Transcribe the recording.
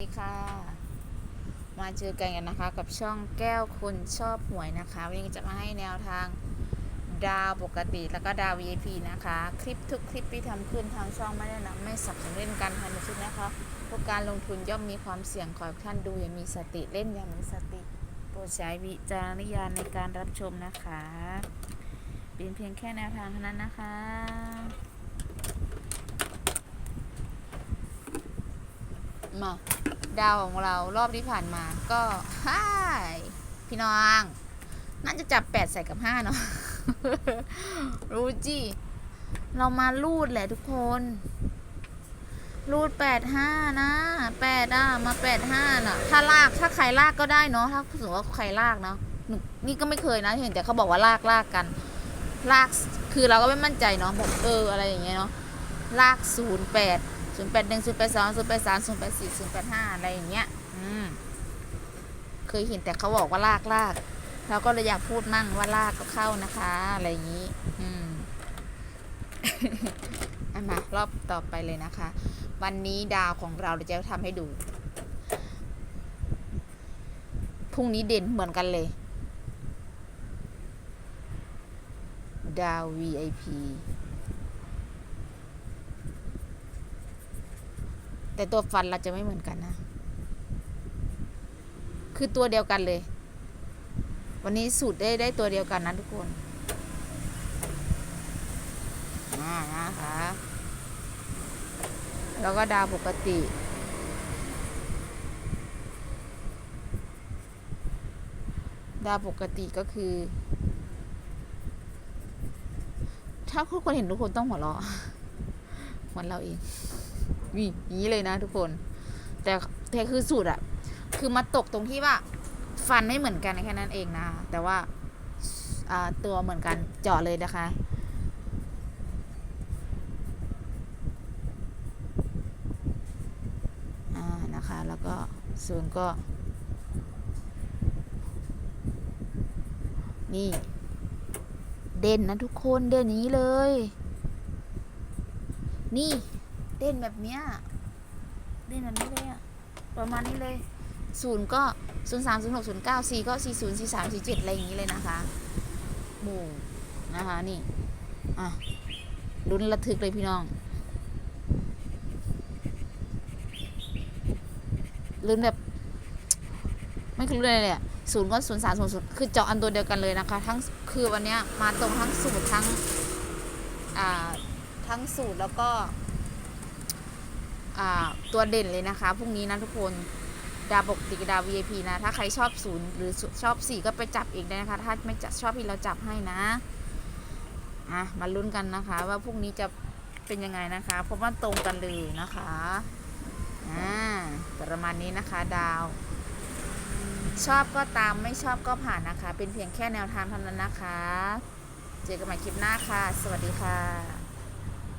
สวัสดีค่ะ มาเจอกันกันนะคะกับช่องแก้วคนชอบหวยนะคะวันนี้จะมาให้แนวทางดาวปกติแล้วก็ดาว VIP นะคะ คลิปทุกคลิปที่ทำขึ้นทางช่องไม่ได้นะไม่สับสนเล่นการพนันทุกนะคะเพราะการลงทุนย่อมมีความเสี่ยงขอให้ท่านดูอย่างมีสติเล่นอย่างมีสติ โปรดใช้วิจารณญาณในการรับชมนะคะ เป็นเพียงแค่แนวทางเท่านั้นนะคะมา ดาวของเรารอบที่ผ่านมา ก็ฮ่ายพี่น้องน่าจะจับแปดใส่กับห้าเนาะรู้จีเรามาลูดแหละทุกคนรูดแปดห้านะแปดอะมาแปดห้าน่ะ ถ้าลากถ้าใครลากก็ได้เนาะถ้าสมมติว่าใครลากเนาะนูนี่ก็ไม่เคยนะเห็นแต่เขาบอกว่าลากลากกัน ลากคือเราก็ไม่มั่นใจเนาะแบบเอออะไรอย่างเงี้ยเนาะลากศูนย์แปด ศูนย์แปดหนึ่งศูนย์แปดสองศูนย์แปดสามศูนย์แปดสี่ศูนย์แปดห้าอะไรอย่างเงี้ย อืม เคยเห็นแต่เขาบอกว่าลากลากเราก็เลยอยากพูดมั่งว่าลากก็เข้านะคะ อะไรอย่างงี้ อืมอันมารอบต่อไปเลยนะคะ วันนี้ดาวของเราเราจะทำให้ดู พรุ่งนี้เด่นเหมือนกันเลย ดาว VIP แต่ตัวฟันเราจะไม่เหมือนกันนะ คือตัวเดียวกันเลย วันนี้สูตรได้ได้ตัวเดียวกันนะทุกคนอ่านะคะแล้วก็ดาวปกติดาวปกติก็คือ ถ้าทุกคนเห็นทุกคนต้องหัวเราะเหมือนเราเอง นี่อย่างนี้เลยนะทุกคน แต่แต่คือสูตรอะคือมาตกตรงที่ว่า ฟันไม่เหมือนกันแค่นั้นเองนะ แต่ว่าตัวเหมือนกันเจาะเลยนะคะนะคะ แล้วก็ศูนย์ก็ นี่ เด่นนะทุกคนเด่นอย่างนี้เลย นี่ เด่นแบบเนี้ยเด่นแบบนี้เลยอะประมาณนี้เลยศูนย์ก็ศูนย์สามศูนย์หกศูนย์เก้าสี่ก็สี่ศูนย์สี่สามสี่เจ็ดอะไรอย่างนี้เลยนะคะหมู่นะคะนี่อะลุ้นระทึกเลยพี่น้องลุ้นแบบ ไม่คุ้นอะไรเลยอะศูนย์ก็ศูนย์สามศูนย์ศูนย์คือเจาะอันตัวเดียวกันเลยนะคะ ทั้งคือวันเนี้ยมาตรงทั้งสูตรทั้งอ่าทั้งสูตรแล้วก็ ตัวเด่นเลยนะคะพรุ่งนี้นะทุกคนดาวปกติกดา VIP นะ ถ้าใครชอบศูนย์หรือชอบสี่ก็ไปจับเองได้นะคะ ถ้าไม่จชอบพี่เราจับให้นะอะมาลุ้นกันนะคะ ว่าพรุ่งนี้จะเป็นยังไงนะคะ เพราะว่าตรงกันเลยนะคะอ่าประมาณนี้นะคะดาว ชอบก็ตามไม่ชอบก็ผ่านนะคะ เป็นเพียงแค่แนวทางเท่านั้นนะคะ เจอกันใหม่คลิปหน้าค่ะ สวัสดีค่ะ